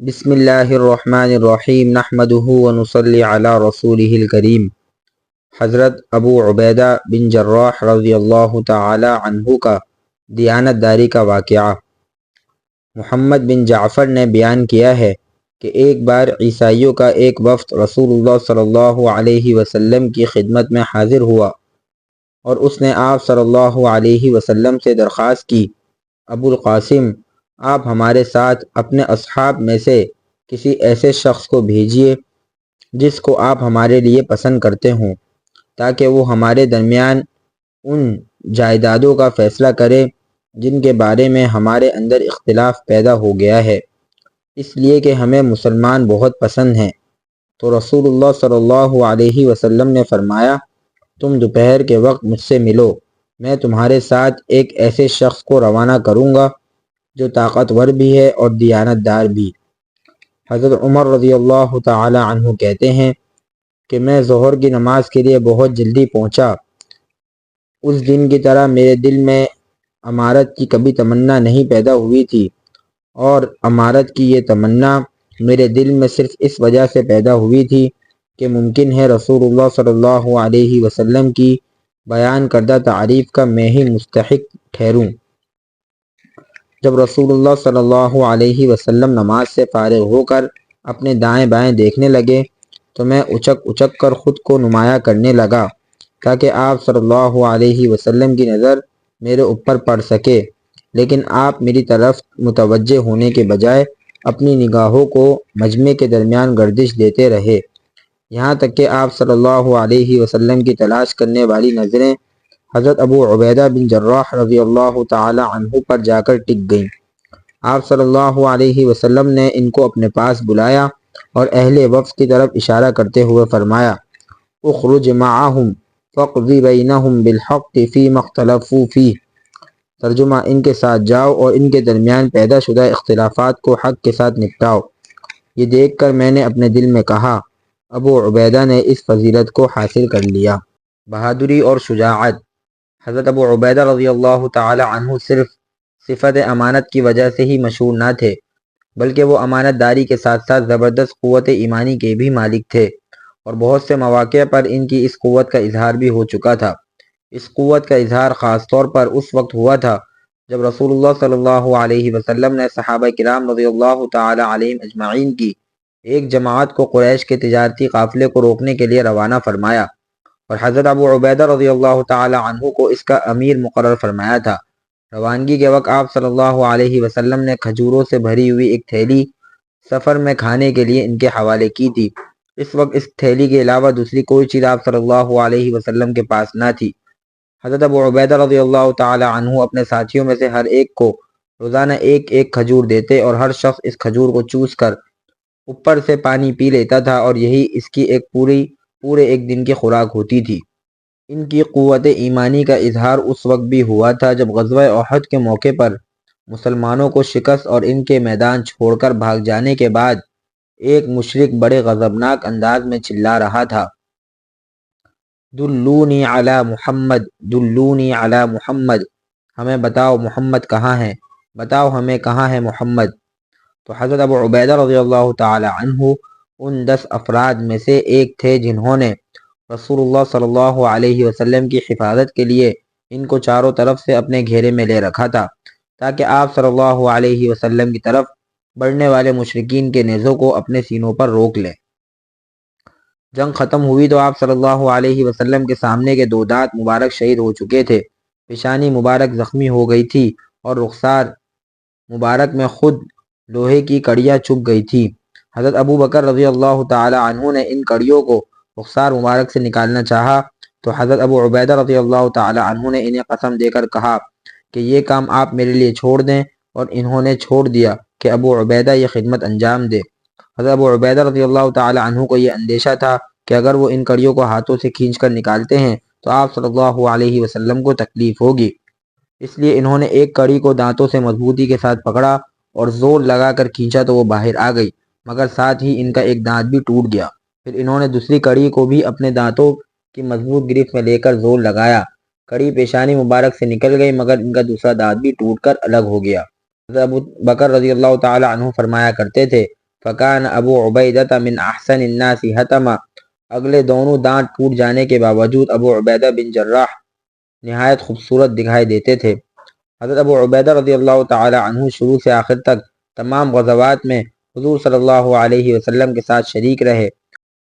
بسم اللہ الرحمن الرحیم نحمده ونصلی علی رسولہ الکریم. حضرت ابو عبیدہ بن جراح رضی اللہ تعالی عنہ کا دیانت داری کا واقعہ. محمد بن جعفر نے بیان کیا ہے کہ ایک بار عیسائیوں کا ایک وفد رسول اللہ صلی اللہ علیہ وسلم کی خدمت میں حاضر ہوا اور اس نے آپ صلی اللہ علیہ وسلم سے درخواست کی ابو القاسم آپ ہمارے ساتھ اپنے اصحاب میں سے کسی ایسے شخص کو بھیجیے جس کو آپ ہمارے لیے پسند کرتے ہوں، تاکہ وہ ہمارے درمیان ان جائیدادوں کا فیصلہ کرے جن کے بارے میں ہمارے اندر اختلاف پیدا ہو گیا ہے۔ اس لیے کہ ہمیں مسلمان بہت پسند ہیں۔ تو رسول اللہ صلی اللہ علیہ وسلم نے فرمایا، تم دوپہر کے وقت مجھ سے ملو، میں تمہارے ساتھ ایک ایسے شخص کو روانہ کروں گا جو طاقتور بھی ہے اور دیانت دار بھی۔ حضرت عمر رضی اللہ تعالی عنہ کہتے ہیں کہ میں ظہر کی نماز کے لیے بہت جلدی پہنچا۔ اس دن کی طرح میرے دل میں امارت کی کبھی تمنا نہیں پیدا ہوئی تھی اور امارت کی یہ تمنا میرے دل میں صرف اس وجہ سے پیدا ہوئی تھی کہ ممکن ہے رسول اللہ صلی اللہ علیہ وسلم کی بیان کردہ تعریف کا میں ہی مستحق ٹھہروں۔ جب رسول اللہ صلی اللہ علیہ وسلم نماز سے فارغ ہو کر اپنے دائیں بائیں دیکھنے لگے تو میں اچک اچک کر خود کو نمایاں کرنے لگا تاکہ آپ صلی اللہ علیہ وسلم کی نظر میرے اوپر پڑ سکے۔ لیکن آپ میری طرف متوجہ ہونے کے بجائے اپنی نگاہوں کو مجمع کے درمیان گردش دیتے رہے۔ یہاں تک کہ آپ صلی اللہ علیہ وسلم کی تلاش کرنے والی نظریں حضرت ابو عبیدہ بن جراح رضی اللہ تعالی عنہ پر جا کر ٹک گئیں۔ آپ صلی اللہ علیہ وسلم نے ان کو اپنے پاس بلایا اور اہل وفد کی طرف اشارہ کرتے ہوئے فرمایا، اخرج معاہم فقضی بینہم بالحق فی مختلفو فی ترجمہ ان کے ساتھ جاؤ اور ان کے درمیان پیدا شدہ اختلافات کو حق کے ساتھ نپٹاؤ۔ یہ دیکھ کر میں نے اپنے دل میں کہا، ابو عبیدہ نے اس فضیلت کو حاصل کر لیا۔ بہادری اور شجاعت۔ حضرت ابو عبیدہ رضی اللہ تعالی عنہ صرف صفت امانت کی وجہ سے ہی مشہور نہ تھے، بلکہ وہ امانت داری کے ساتھ ساتھ زبردست قوت ایمانی کے بھی مالک تھے۔ اور بہت سے مواقع پر ان کی اس قوت کا اظہار بھی ہو چکا تھا۔ اس قوت کا اظہار خاص طور پر اس وقت ہوا تھا جب رسول اللہ صلی اللہ علیہ وسلم نے صحابہ کرام رضی اللہ تعالی علیہ اجمعین کی ایک جماعت کو قریش کے تجارتی قافلے کو روکنے کے لیے روانہ فرمایا۔ اور حضرت ابو عبیدہ رضی اللہ تعالی عنہ کو اس کا امیر مقرر فرمایا تھا۔ روانگی کے وقت آپ صلی اللہ علیہ وسلم نے کھجوروں سے بھری ہوئی ایک تھیلی سفر میں کھانے کے لیے ان کے حوالے کی تھی۔ اس وقت اس تھیلی کے علاوہ دوسری کوئی چیز آپ صلی اللہ علیہ وسلم کے پاس نہ تھی۔ حضرت ابو عبیدہ رضی اللہ تعالی عنہ اپنے ساتھیوں میں سے ہر ایک کو روزانہ ایک ایک کھجور دیتے اور ہر شخص اس کھجور کو چوس کر اوپر سے پانی پی لیتا تھا اور یہی اس کی ایک پوری پورے ایک دن کی خوراک ہوتی تھی۔ ان کی قوت ایمانی کا اظہار اس وقت بھی ہوا تھا جب غزوہ احد کے موقع پر مسلمانوں کو شکست اور ان کے میدان چھوڑ کر بھاگ جانے کے بعد ایک مشرق بڑے غضبناک انداز میں چلا رہا تھا۔ دلونی علی محمد، دلونی علی محمد، ہمیں بتاؤ محمد کہاں ہے؟ بتاؤ ہمیں کہاں ہے محمد؟ تو حضرت ابو عبیدہ رضی اللہ تعالی عنہ ان دس افراد میں سے ایک تھے جنہوں نے رسول اللہ صلی اللہ علیہ وسلم کی حفاظت کے لیے ان کو چاروں طرف سے اپنے گھیرے میں لے رکھا تھا تاکہ آپ صلی اللہ علیہ وسلم کی طرف بڑھنے والے مشرقین کے نیزوں کو اپنے سینوں پر روک لیں جنگ ختم ہوئی تو آپ صلی اللہ علیہ وسلم کے سامنے کے دو دانت مبارک شہید ہو چکے تھے۔ پیشانی مبارک زخمی ہو گئی تھی اور رخسار مبارک میں خود لوہے کی کڑیاں چپ گئی تھی حضرت ابو بکر رضی اللہ تعالی عنہ نے ان کڑیوں کو رخسار مبارک سے نکالنا چاہا تو حضرت ابو عبیدہ رضی اللہ تعالی عنہ نے انہیں قسم دے کر کہا کہ یہ کام آپ میرے لیے چھوڑ دیں اور انہوں نے چھوڑ دیا کہ ابو عبیدہ یہ خدمت انجام دے۔ حضرت ابو عبیدہ رضی اللہ تعالی عنہ کو یہ اندیشہ تھا کہ اگر وہ ان کڑیوں کو ہاتھوں سے کھینچ کر نکالتے ہیں تو آپ صلی اللہ علیہ وسلم کو تکلیف ہوگی۔ اس لیے انہوں نے ایک کڑی کو دانتوں سے مضبوطی کے ساتھ پکڑا اور زور لگا کر کھینچا تو وہ باہر آ گئی۔ مگر ساتھ ہی ان کا ایک دانت بھی ٹوٹ گیا۔ پھر انہوں نے دوسری کڑی کو بھی اپنے دانتوں کی مضبوط گرفت میں لے کر زور لگایا۔ کڑی پیشانی مبارک سے نکل گئی، مگر ان کا دوسرا دانت بھی ٹوٹ کر الگ ہو گیا۔ حضرت ابو بکر رضی اللہ تعالی عنہ فرمایا کرتے تھے فکان ابو عبیدہ من احسن الناس حتما۔ اگلے دونوں دانت ٹوٹ جانے کے باوجود ابو عبیدہ بن جراح نہایت خوبصورت دکھائی دیتے تھے۔ حضرت ابو عبیدہ رضی اللہ تعالی عنہ شروع سے آخر تک تمام غزوات میں حضور صلی اللہ علیہ وسلم کے ساتھ شریک رہے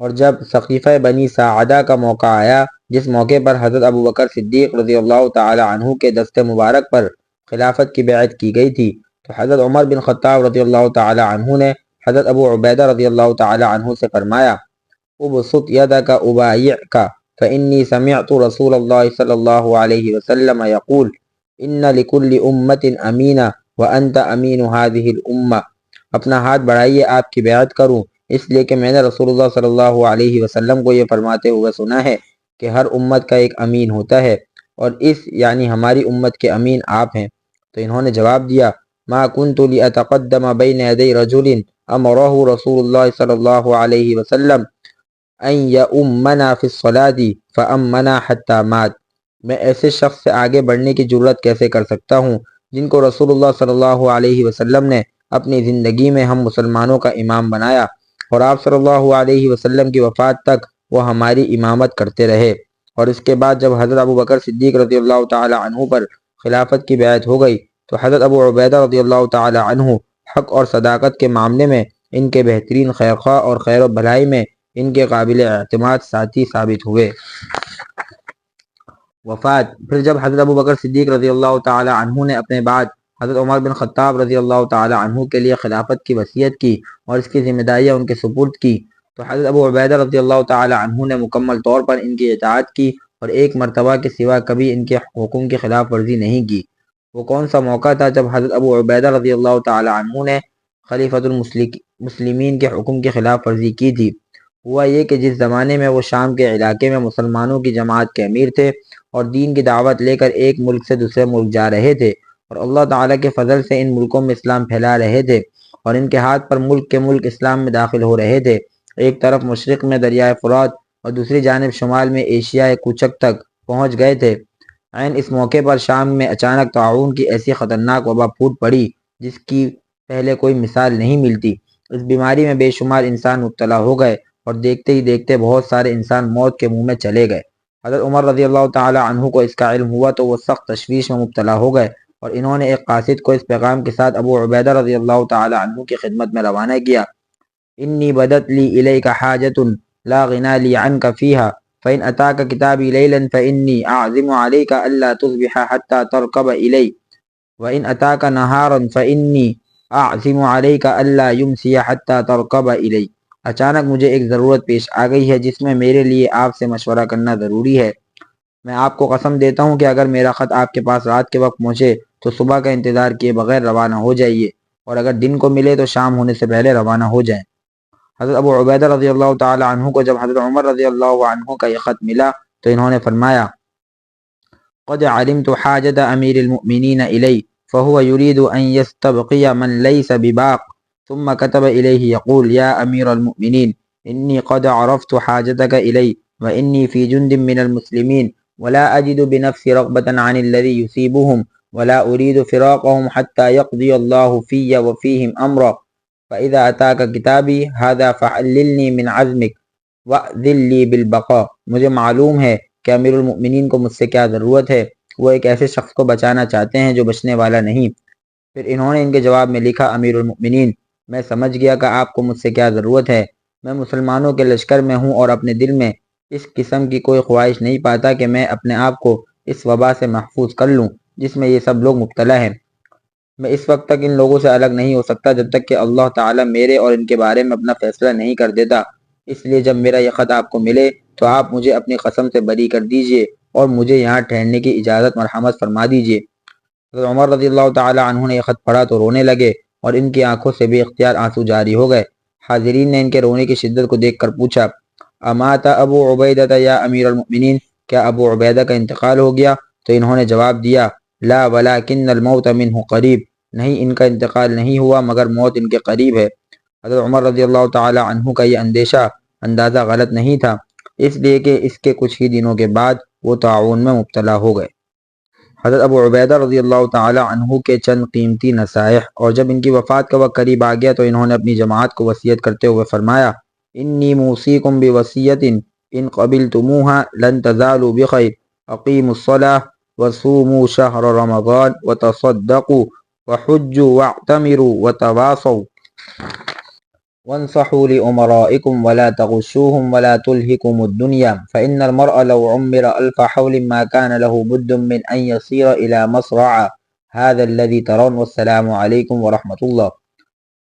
اور جب ثقیفہ بنی سعدہ کا موقع آیا، جس موقع پر حضرت ابو بکر صدیق رضی اللہ تعالی عنہ کے دست مبارک پر خلافت کی بیعت کی گئی تھی، تو حضرت عمر بن خطاب رضی اللہ تعالی عنہ نے حضرت ابو عبیدہ رضی اللہ تعالی عنہ سے فرمایا، ابسط یدک ابایعک فانی سمعت رسول اللہ صلی اللہ علیہ وسلم یقول، ان لکل امت امینہ وانت امین هذه الامہ اپنا ہاتھ بڑھائیے، آپ کی بیعت کروں۔ اس لیے کہ میں نے رسول اللہ صلی اللہ علیہ وسلم کو یہ فرماتے ہوئے سنا ہے کہ ہر امت کا ایک امین ہوتا ہے اور اس یعنی ہماری امت کے امین آپ ہیں۔ تو انہوں نے جواب دیا، ما كنت لأتقدم بين يدي رجل امره رسول الله صلی اللہ علیہ وسلم ان یؤمنا فی الصلاة فامنا حتى مات۔ میں ایسے شخص سے آگے بڑھنے کی جرت کیسے کر سکتا ہوں جن کو رسول اللہ صلی اللہ علیہ وسلم نے اپنی زندگی میں ہم مسلمانوں کا امام بنایا اور آپ صلی اللہ علیہ وسلم کی وفات تک وہ ہماری امامت کرتے رہے۔ اور اس کے بعد جب حضرت ابو بکر صدیق رضی اللہ تعالی عنہ پر خلافت کی بیعت ہو گئی تو حضرت ابو عبیدہ رضی اللہ تعالی عنہ حق اور صداقت کے معاملے میں ان کے بہترین خیرخواہ اور خیر و بھلائی میں ان کے قابل اعتماد ساتھی ثابت ہوئے۔ وفات۔ پھر جب حضرت ابو بکر صدیق رضی اللہ تعالی عنہ نے اپنے بعد حضرت عمر بن خطاب رضی اللہ تعالی عنہ کے لیے خلافت کی وصیت کی اور اس کی ذمہ داریاں ان کے سپرد کی۔ تو حضرت ابو عبیدہ رضی اللہ تعالی عنہ نے مکمل طور پر ان کی اطاعت کی اور ایک مرتبہ کے سوا کبھی ان کے حکم کی خلاف ورزی نہیں کی۔ وہ کون سا موقع تھا جب حضرت ابو عبیدہ رضی اللہ تعالی عنہ نے خلیفۃ المسلمین کے حکم کی خلاف ورزی کی تھی؟ ہوا یہ کہ جس زمانے میں وہ شام کے علاقے میں مسلمانوں کی جماعت کے امیر تھے اور دین کی دعوت لے کر ایک ملک سے دوسرے ملک جا رہے تھے اور اللہ تعالیٰ کے فضل سے ان ملکوں میں اسلام پھیلا رہے تھے اور ان کے ہاتھ پر ملک کے ملک اسلام میں داخل ہو رہے تھے۔ ایک طرف مشرق میں دریائے فرات اور دوسری جانب شمال میں ایشیا کوچک تک پہنچ گئے تھے۔ عین، اس موقع پر شام میں اچانک تعاون کی ایسی خطرناک وبا پھوٹ پڑی جس کی پہلے کوئی مثال نہیں ملتی۔ اس بیماری میں بے شمار انسان مبتلا ہو گئے اور دیکھتے ہی دیکھتے بہت سارے انسان موت کے منہ میں چلے گئے۔ حضرت عمر رضی اللہ تعالی عنہ کو اس کا علم ہوا تو وہ سخت تشویش میں مبتلا ہو گئے۔ اور انہوں نے ایک قاصد کو اس پیغام کے ساتھ ابو عبیدہ رضی اللہ تعالی عنہ کی خدمت میں روانہ کیا۔ انی بدت لی الیک حاجت لا غنا لی عنک فیہا، فإن أتاك كتابي ليلا فإني أعزم عليك ألا تصبح حتى تركب إلي وإن أتاك نهارا فإني أعزم عليك ألا يمسي حتى تركب إلي اچانک مجھے ایک ضرورت پیش آ گئی ہے جس میں میرے لیے آپ سے مشورہ کرنا ضروری ہے۔ میں آپ کو قسم دیتا ہوں کہ اگر میرا خط آپ کے پاس رات کے وقت پہنچے تو صبح کا انتظار کیے بغیر روانہ ہو جائیے۔ اور اگر دن کو ملے تو شام ہونے سے پہلے روانہ ہو جائیں۔ حضرت ابو عبیدہ رضی اللہ تعالی عنہ کو جب حضرت عمر رضی اللہ عنہ کا یہ خط ملا تو انہوں نے فرمایا قد علمت حاجت امیر المؤمنین الی فهو يريد ان يستبقي من ليس بباق ثم كتب اليه يقول يا امير المؤمنين اني قد عرفت حاجتك الي واني في جند من المسلمين ولا اجد بنفسي رغبه عن الذي يصيبهم ولا أريد فراقهم حتى يقضي الله في وفيهم أمرا. فإذا أتاك كتابي، هذا فعللني من عزمك، وأذل لي بالبقاء. مجھے معلوم ہے کہ امیر المؤمنین کو مجھ سے کیا ضرورت ہے؟ وہ ایک ایسے شخص کو بچانا چاہتے ہیں جو بچنے والا نہیں۔ پھر انہوں نے ان کے جواب میں لکھا، امیر المؤمنین، میں سمجھ گیا کہ آپ کو مجھ سے کیا ضرورت ہے۔ میں مسلمانوں کے لشکر میں ہوں اور اپنے دل میں اس قسم کی کوئی خواہش نہیں پاتا کہ میں اپنے آپ کو اس وبا سے محفوظ کر لوں۔ جس میں یہ سب لوگ مبتلا ہیں۔ میں اس وقت تک ان لوگوں سے الگ نہیں ہو سکتا جب تک کہ اللہ تعالیٰ میرے اور ان کے بارے میں اپنا فیصلہ نہیں کر دیتا۔ اس لیے جب میرا یہ خط آپ کو ملے تو آپ مجھے اپنی قسم سے بری کر دیجیے اور مجھے یہاں ٹھہرنے کی اجازت مرحمت فرما دیجیے۔ عمر رضی اللہ تعالیٰ عنہ نے یہ خط پڑھا تو رونے لگے اور ان کی آنکھوں سے بے اختیار آنسو جاری ہو گئے۔ حاضرین نے ان کے رونے کی شدت کو دیکھ کر پوچھا اماتا ابو عبیدہ یا امیر المؤمنین؟ کیا ابو عبیدہ کا انتقال ہو گیا؟ تو انہوں نے جواب دیا لا ولکن الموت منہ قریب۔ نہیں، ان کا انتقال نہیں ہوا، مگر موت ان کے قریب ہے۔ حضرت عمر رضی اللہ تعالی عنہ کا یہ اندیشہ اندازہ غلط نہیں تھا۔ اس لیے کہ اس کے کچھ ہی دنوں کے بعد وہ تعاون میں مبتلا ہو گئے۔ حضرت ابو عبیدہ رضی اللہ تعالی عنہ کے چند قیمتی نصائح۔ اور جب ان کی وفات کا وقت قریب آ گیا تو انہوں نے اپنی جماعت کو وصیت کرتے ہوئے فرمایا، انی موسیکم بوصیت، ان قبل قبلتموها لن تزالوا بخیر، اقیموا الصلاة وصوموا شهر رمضان وتصدقوا وحجوا واعتمروا وتواصوا. وانصحوا لأمرائكم ولا تغشوهم ولا تلهكم الدنيا فإن المرء لو عمر ألف حول ما كان له بد من أن يصير إلى مصرع. هذا الذي ترون والسلام عليكم ورحمة الله.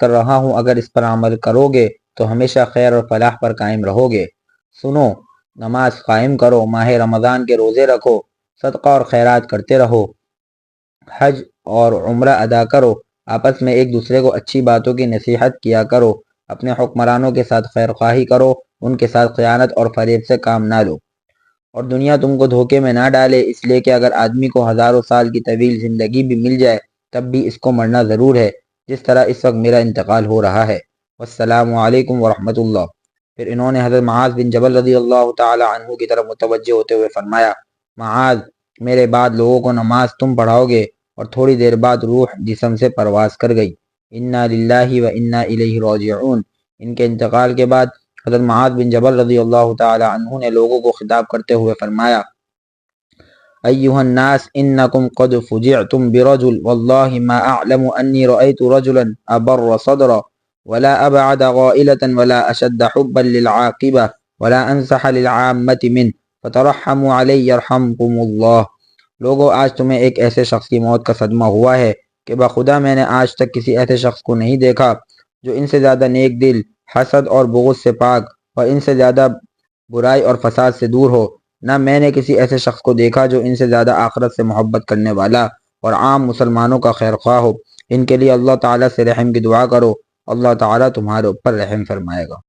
کر رہا ہوں اگر اس پر عمل کرو گے تو ہمیشہ خیر اور فلاح پر قائم رہو گے سنو نماز قائم کرو، ماہ رمضان کے روزے رکھو، صدقہ اور خیرات کرتے رہو، حج اور عمرہ ادا کرو، آپس میں ایک دوسرے کو اچھی باتوں کی نصیحت کیا کرو، اپنے حکمرانوں کے ساتھ خیر خواہی کرو، ان کے ساتھ قیانت اور فریب سے کام نہ لو۔ اور دنیا تم کو دھوکے میں نہ ڈالے، اس لیے کہ اگر آدمی کو ہزاروں سال کی طویل زندگی بھی مل جائے، تب بھی اس کو مرنا ضرور ہے، جس طرح اس وقت میرا انتقال ہو رہا ہے۔ والسلام علیکم ورحمۃ اللہ۔ پھر انہوں نے حضرت معاذ بن جبل رضی اللہ تعالی عنہ کی طرف متوجہ ہوتے ہوئے فرمایا، معاذ، میرے بعد لوگوں کو نماز تم پڑھاؤ گے اور تھوڑی دیر بعد روح جسم سے پرواز کر گئی۔ انا للہ و انا الیہ راجعون۔ ان کے انتقال کے بعد حضرت معاذ بن جبل رضی اللہ تعالی عنہ نے لوگوں کو خطاب کرتے ہوئے فرمایا ایوہ الناس انکم قد فجعتم برجل واللہ ما اعلم انی رأیت رجلا ابر صدرا ولا ابعد غائلة ولا اشد حبا للعاقبة ولا انصح للعامة من فترحموا علی یرحمکم اللہ لوگوں آج تمہیں ایک ایسے شخص کی موت کا صدمہ ہوا ہے کہ بخدا میں نے آج تک کسی ایسے شخص کو نہیں دیکھا جو ان سے زیادہ نیک دل، حسد اور بغض سے پاک اور ان سے زیادہ برائی اور فساد سے دور ہو. نہ میں نے کسی ایسے شخص کو دیکھا جو ان سے زیادہ آخرت سے محبت کرنے والا اور عام مسلمانوں کا خیر خواہ ہو. ان کے لیے اللہ تعالیٰ سے رحم کی دعا کرو. اللہ تعالیٰ تمہارے اوپر رحم فرمائے گا۔